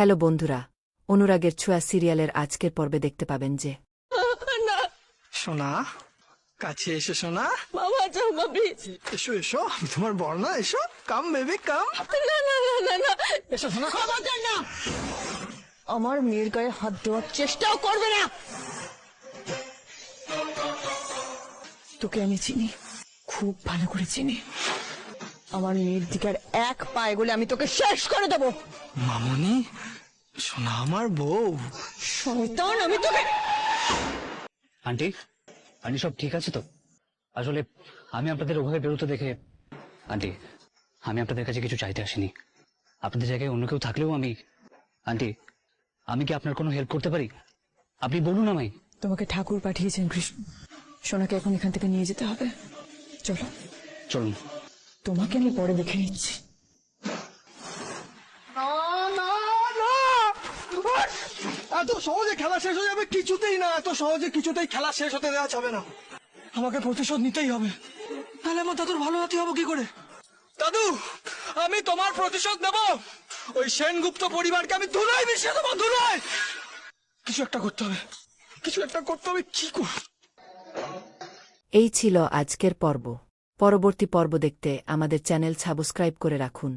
Hello বন্ধুরা অনুরাগের ছোঁয়া সিরিয়ালের আজকের পর্বে দেখতে পাবেন যে সোনা কাছে এসো সোনা। বাবা যাও বাবি এসো এসো। আমি তোমার বর্ণা এসো। কাম বেবি কাম না না না না না। এসো সোনা। খবরদার না। আমার মেয়ের গায়ে হাত দেওয়ার চেষ্টাও করবে না। তোকে আমি চিনি খুব ভালো করে চিনি। আমার মেয়ের দিকে আর এক পায়ে গলে আমি তোকে শেষ করে দেবো। মামনি শোনা আমার বউ। শয়তান আমি তোকে আন্টি আন্টি সব ঠিক আছে তো? আসলে আমি আপনাদের ওভাবে বেরোতে দেখে আন্টি আমি আপনাদের কাছে কিছু চাইতে আসিনি। আপনাদের জায়গায় অন্য কেউ থাকলেও আমি আন্টি আমি কি আপনার কোনো হেল্প করতে পারি? আপনি বলুন আমায়। তোমাকে ঠাকুর পাঠিয়েছেন কৃষ্ণ। সোনাকে এখন এখান থেকে নিয়ে যেতে হবে। চলো। চলুন। তোমাকে আমি পরে দেখে নিচ্ছি। না না না! এত সহজে খেলা শেষ হয়ে যাবে কিছুতেই না এত সহজে কিছুতেই খেলা শেষ হতে দেওয়া যাবে না। আমাকে প্রতিশোধ নিতেই হবে। তাহলে আমার দাদুর ভালো হাতি হব কি করে? দাদু আমি তোমার প্রতিশোধ নেব। ওই সেনগুপ্ত পরিবারকে আমি ধুলাই মিশিয়ে দেবো ধুলাই কিছু একটা করতে হবে। কিছু একটা করতে হবে কি করব? এই ছিল আজকের পর্ব। পরবর্তী পর্ব দেখতে আমাদের চ্যানেল সাবস্ক্রাইব করে রাখুন।